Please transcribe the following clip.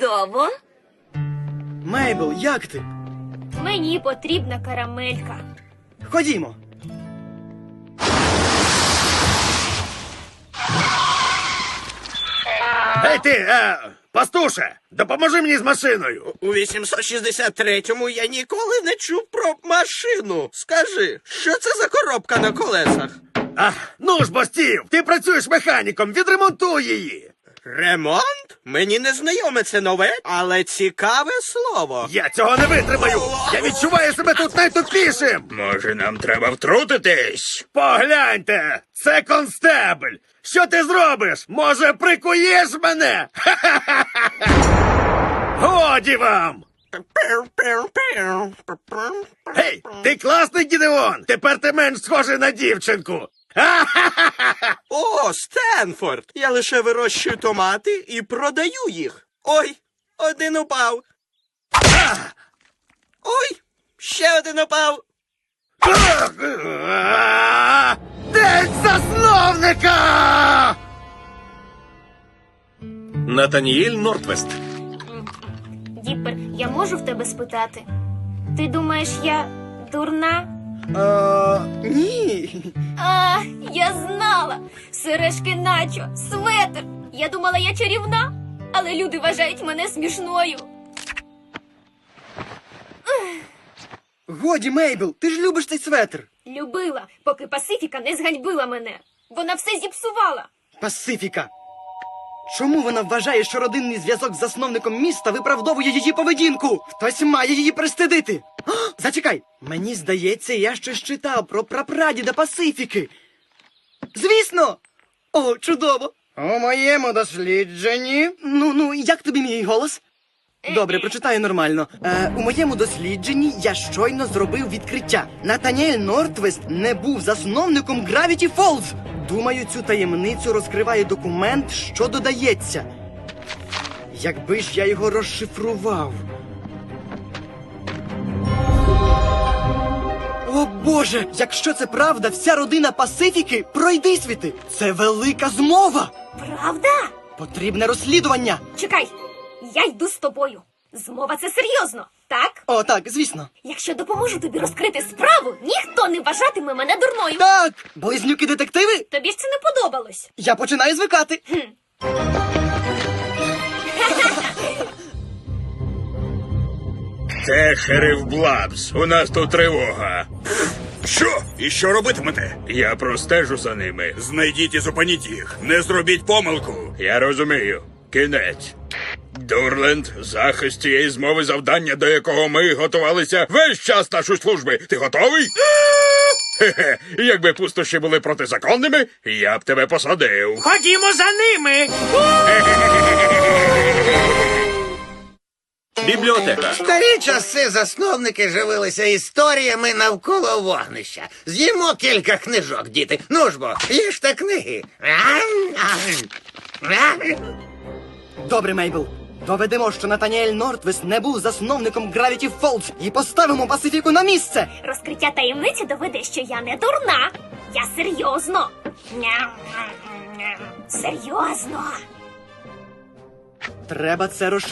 Чудово. Мейбл, як ти? Мені потрібна карамелька. Ходімо. Ей ти, е, пастуше, допоможи мені з машиною. У 863-му я ніколи не чув про машину. Скажи, що це за коробка на колесах? А, ну ж, бо Стів, ти працюєш механіком, відремонтуй її. Ремонт? Мені не знайоме це нове, але цікаве слово. Я цього не витримаю. Я відчуваю себе тут найтупішим. Може, нам треба втрутитись? Погляньте, це констебль. Що ти зробиш? Може, прикуєш мене? Годі вам! Гей, ти класний Гідеон! Тепер ти менш схожий на дівчинку. О, Стенфорд! Я лише вирощую томати і продаю їх. Ой, один упав. Ой, ще один упав. День засновника! Натаніель Нортвест. Діппер, я можу в тебе спитати? Ти думаєш, я дурна? Е, ні. А, я знала! Сережки начо, светр. Я думала, я чарівна, але люди вважають мене смішною. Годі, Мейбл, ти ж любиш цей светр. Любила, поки Пасифіка не зганьбила мене. Вона все зіпсувала. Пасифіка. Чому вона вважає, що родинний зв'язок з засновником міста виправдовує її поведінку? Хтось має її пристидити. Зачекай, мені здається, я щось читав про прапрадіда Пасифіки. Звісно. О, чудово. У моєму дослідженні. Ну, ну, як тобі мій голос? Добре, прочитаю нормально. Е, у моєму дослідженні я щойно зробив відкриття. Натаніель Нортвест не був засновником Gravity Falls. Думаю, цю таємницю розкриває документ, що додається. Якби ж я його розшифрував. Боже! Якщо це правда, вся родина Пасифіки пройди світи. Це велика змова. Правда? Потрібне розслідування. Чекай, я йду з тобою. Змова це серйозно, так? О, так, звісно. Якщо допоможу тобі розкрити справу, ніхто не вважатиме мене дурною. Так, близнюки детективи. Тобі ж це не подобалось. Я починаю звикати. Це шериф Блабс. У нас тут тривога. Що? І що робитимете? Я простежу за ними. Знайдіть і зупиніть їх. Не зробіть помилку. Я розумію. Кінець. Дурленд, захист цієї змови завдання, до якого ми готувалися весь час нашої служби. Ти готовий? Хе-хе. Якби пустощі були протизаконними, я б тебе посадив. Ходімо за ними. Бібліотека. Старі часи засновники живилися історіями навколо вогнища. З'їмо кілька книжок, діти. Ну ж бо, їжте книги. Добре, Мейбл. Доведемо, що Натаніель Нортвест не був засновником Gravity Falls і поставимо Пасифіку на місце. Розкриття таємниці доведе, що я не дурна. Я серйозно. Серйозно. Треба це розшифрувати.